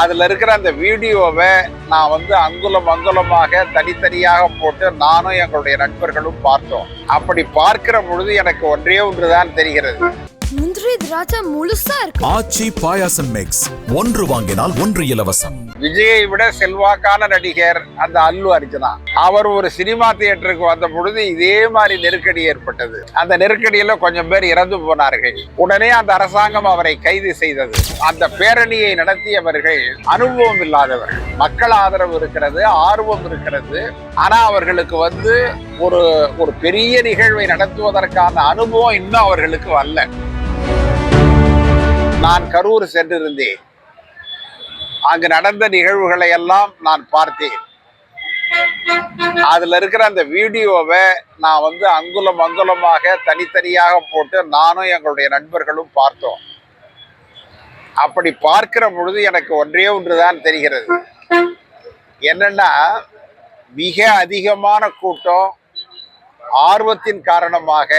அதுல இருக்கிற அந்த வீடியோவை நான் வந்து அங்குலம் அங்குலமாக தனித்தனியாக போட்டு நானும் எங்களுடைய நண்பர்களும் பார்த்தோம். அப்படி பார்க்கிற பொழுது எனக்கு ஒன்றே ஒன்றுதான் தெரிகிறது. முந்திரி திராட்சை முழுசா இருக்கு. ஆச்சி பாயாசம் மிக்ஸ் ஒன்று வாங்கினால் ஒன்று இலவசம். விஜயை விட செல்வாக்கான நடிகர் அந்த அல்லு அர்ஜுனா. அவர் ஒரு சினிமா தியேட்டருக்கு வந்த பொழுது இதே மாதிரி நெருக்கடி ஏற்பட்டது. அந்த நெருக்கடியில கொஞ்சம் பேர் இறந்து போனார்கள். உடனே அந்த அரசாங்கம் அவரை கைது செய்தது. அந்த பேரணியை நடத்தியவர்கள் அனுபவம் இல்லாதவர்கள். மக்கள் ஆதரவு இருக்கிறது ஆர்வம் இருக்கிறது. ஆனா அவர்களுக்கு வந்து ஒரு ஒரு பெரிய நிகழ்வை நடத்துவதற்கான அனுபவம் இன்னும் அவர்களுக்கு வரல. நான் கரூர் சென்றிருந்தேன். அங்கு நடந்த நிகழ்வுகளை எல்லாம் நான் பார்த்தேன். அதுல இருக்கிற அந்த வீடியோவை நான் வந்து அங்குலம் அங்குலமாக தனித்தனியாக போட்டு நானும் எங்களுடைய நண்பர்களும் பார்த்தோம். அப்படி பார்க்கிற பொழுது எனக்கு ஒன்றே ஒன்றுதான் தெரிகிறது. என்னன்னா மிக அதிகமான கூட்டம் ஆர்வத்தின் காரணமாக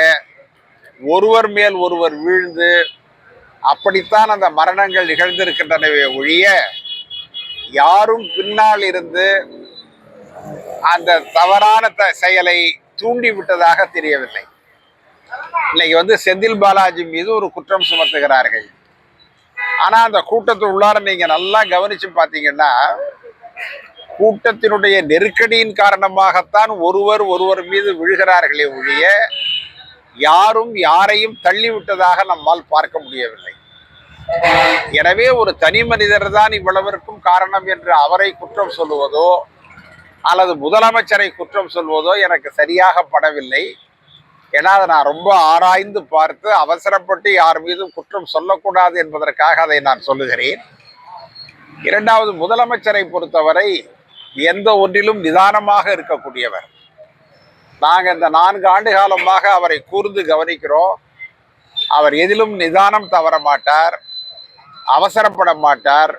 ஒருவர் மேல் ஒருவர் வீழ்ந்து அப்படித்தான் அந்த மரணங்கள் நிகழ்ந்திருக்கின்றனவே ஒழிய யாரும் பின்னால் இருந்து அந்த தவறான த- செயலை தூண்டி விட்டதாக தெரியவில்லை. இன்னைக்கு வந்து செந்தில் பாலாஜி மீது ஒரு குற்றம் சுமத்துகிறார்கள். ஆனால் அந்த கூட்டத்து உள்ளார நீங்கள் நல்லா கவனித்து பார்த்தீங்கன்னா கூட்டத்தினுடைய நெருக்கடியின் காரணமாகத்தான் ஒருவர் ஒருவர் மீது விழுகிறார்களே ஒழிய யாரும் யாரையும் தள்ளிவிட்டதாக நம்மால் பார்க்க முடியவில்லை. எனவே ஒரு தனி மனிதர் தான் இவ்வளவிற்கும் காரணம் என்று அவரை குற்றம் சொல்லுவதோ அல்லது முதலமைச்சரை குற்றம் சொல்வதோ எனக்கு சரியாக படவில்லை. ஏன்னா அதை நான் ரொம்ப ஆராய்ந்து பார்த்து அவசரப்பட்டு யார் மீதும் குற்றம் சொல்லக்கூடாது என்பதற்காக அதை நான் சொல்லுகிறேன். இரண்டாவது முதலமைச்சரை பொறுத்தவரை எந்த ஒன்றிலும் நிதானமாக இருக்கக்கூடியவர். நாங்கள் இந்த நான்கு ஆண்டு காலமாக அவரை கூர்ந்து கவனிக்கிறோம். அவர் எதிலும் நிதானம் தவற மாட்டார். அவசரப்பட மாட்டார்.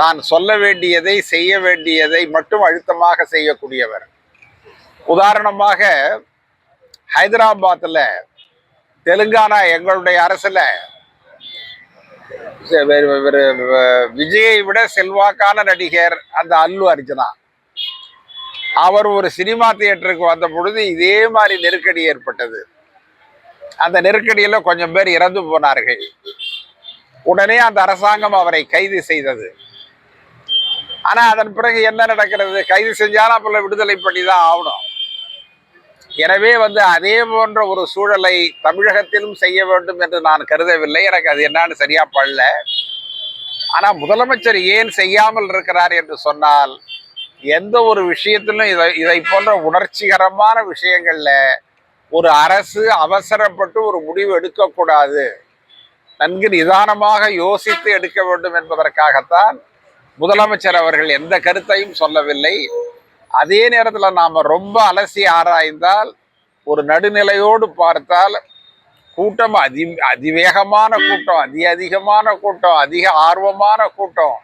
தான் சொல்ல வேண்டியதை செய்ய வேண்டியதை மட்டும் அழுத்தமாக செய்யக்கூடியவர். உதாரணமாக ஹைதராபாத்தில் தெலுங்கானா எங்களுடைய அரசுல விஜயை விட செல்வாக்கான நடிகர் அந்த அல்லு அர்ஜுனா. அவர் ஒரு சினிமா தியேட்டருக்கு வந்த பொழுது இதே மாதிரி நெருக்கடி ஏற்பட்டது. அந்த நெருக்கடியில கொஞ்சம் பேர் இறந்து போனார்கள். உடனே அந்த அரசாங்கம் அவரை கைது செய்தது. ஆனால் அதன் பிறகு என்ன நடக்கிறது? கைது செஞ்சாலும் அப்பல விடுதலை பண்ணி தான் ஆகணும். எனவே வந்து அதே போன்ற ஒரு சூழலை தமிழகத்திலும் செய்ய வேண்டும் என்று நான் கருதவில்லை. எனக்கு அது என்னன்னு சரியா படல. ஆனால் முதலமைச்சர் ஏன் செய்யாமல் இருக்கிறார் என்று சொன்னால் எந்த ஒரு விஷயத்திலும் இதை இதை போன்ற உணர்ச்சிகரமான விஷயங்களில் ஒரு அரசு அவசரப்பட்டு ஒரு முடிவு எடுக்கக்கூடாது. நன்கு நிதானமாக யோசித்து எடுக்க வேண்டும் என்பதற்காகத்தான் முதலமைச்சர் அவர்கள் எந்த கருத்தையும் சொல்லவில்லை. அதே நேரத்தில் நாம் ரொம்ப அலசி ஆராய்ந்தால் ஒரு நடுநிலையோடு பார்த்தால் கூட்டம் அதி அதிவேகமான கூட்டம் அதி அதிகமான கூட்டம் அதிக ஆர்வமான கூட்டம்.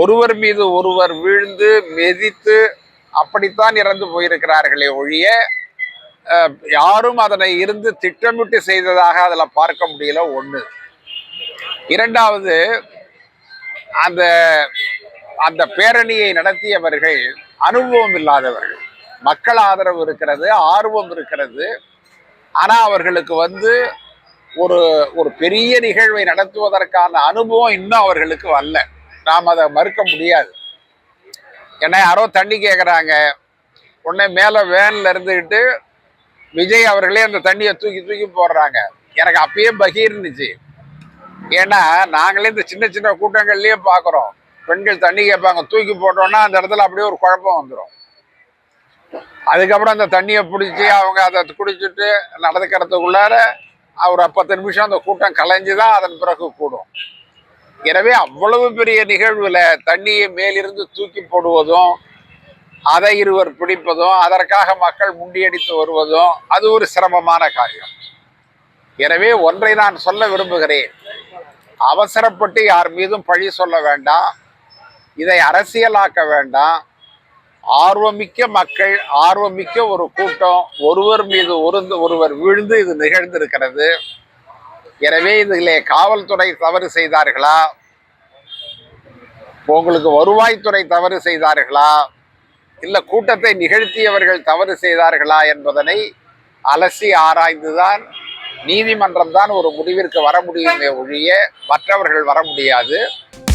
ஒருவர் மீது ஒருவர் வீழ்ந்து மெதித்து அப்படித்தான் இறந்து போயிருக்கிறார்களே ஒழிய யாரும் அதனை இருந்து திட்டமிட்டு செய்ததாக அதில் பார்க்க முடியல ஒன்று இரண்டாவது அந்த அந்த பேரணியை நடத்தியவர்கள் அனுபவம் இல்லாதவர்கள். மக்கள் ஆதரவு இருக்கிறது ஆர்வம் இருக்கிறது. ஆனால் அவர்களுக்கு வந்து ஒரு ஒரு பெரிய நிகழ்வை நடத்துவதற்கான அனுபவம் இன்னும் அவர்களுக்கு வரல. நாம் அதை மறுக்க முடியாது. ஏன்னா யாரோ தண்ணி கேட்குறாங்க உடனே மேலே வேனில் இருந்துக்கிட்டு விஜய் அவர்களே அந்த தண்ணியை தூக்கி தூக்கி போடுறாங்க. எனக்கு அப்பயே பகீர் இருந்துச்சு ஏன்னா நாங்களே இந்த சின்ன சின்ன கூட்டங்கள்லேயே பார்க்குறோம் பெண்கள் தண்ணி கேட்பாங்க. தூக்கி போட்டோன்னா அந்த இடத்துல அப்படியே ஒரு குழப்பம் வந்துடும் அதுக்கப்புறம் அந்த தண்ணியை பிடிச்சி அவங்க அதை குடிச்சிட்டு நடந்துக்கிறதுக்குள்ளார ஒரு பத்து நிமிஷம் அந்த கூட்டம் கலைஞ்சு தான் அதன் பிறகு கூடும். எனவே அவ்வளவு பெரிய நிகழ்வில் தண்ணியை மேலிருந்து தூக்கி போடுவதும் அதை இருவர் பிடிப்பதும் அதற்காக மக்கள் முண்டியடித்து வருவதும் அது ஒரு சிரமமான காரியம். எனவே ஒன்றை நான் சொல்ல விரும்புகிறேன். அவசரப்பட்டு யார் மீதும் பழி சொல்ல வேண்டாம். இதை அரசியலாக்க வேண்டாம். ஆர்வமிக்க மக்கள் ஆர்வமிக்க ஒரு கூட்டம் ஒருவர் மீது ஒருந்து ஒருவர் விழுந்து இது நிகழ்ந்திருக்கிறது. எனவே இதிலே காவல்துறை தவறு செய்தார்களா? உங்களுக்கு வருவாய்த்துறை தவறு செய்தார்களா? இல்லை கூட்டத்தை நிகழ்த்தியவர்கள் தவறு செய்தார்களா என்பதனை அலசி ஆராய்ந்துதான் நீதிமன்றம் தான் ஒரு முடிவிற்கு வர முடியுமே ஒழிய மற்றவர்கள் வர முடியாது.